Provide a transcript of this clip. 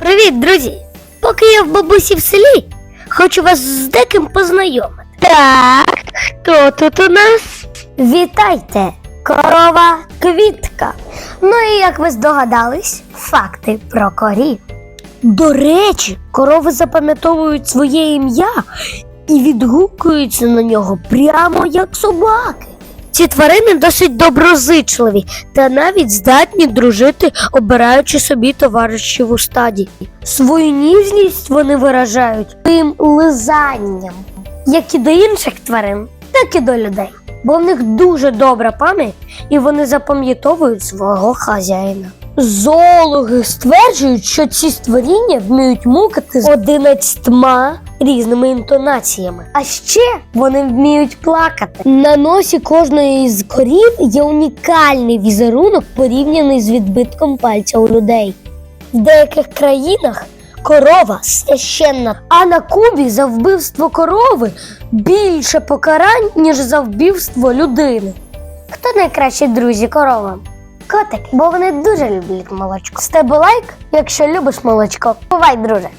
Привіт, друзі! Поки я в бабусі в селі, хочу вас з деким познайомити. Так, хто тут у нас? Вітайте, корова квітка. Ну і як ви здогадались, факти про корів. До речі, корови запам'ятовують своє ім'я і відгукуються на нього прямо як собаки. Ці тварини досить доброзичливі та навіть здатні дружити, обираючи собі товаришів у стаді. Свою ніжність вони виражають своїм лизанням, як і до інших тварин, так і до людей. Бо в них дуже добра пам'ять і вони запам'ятовують свого хазяїна. Зоологи стверджують, що ці створіння вміють мукати з одинадцятьма різними інтонаціями. А ще вони вміють плакати. На носі кожної із корів є унікальний візерунок, порівняний з відбитком пальця у людей. В деяких країнах корова священна, а на Кубі за вбивство корови більше покарань, ніж за вбивство людини. Хто найкращі друзі коровам? Котики, бо вони дуже люблять молочко. З тебе лайк, якщо любиш молочко. Бувай, друже!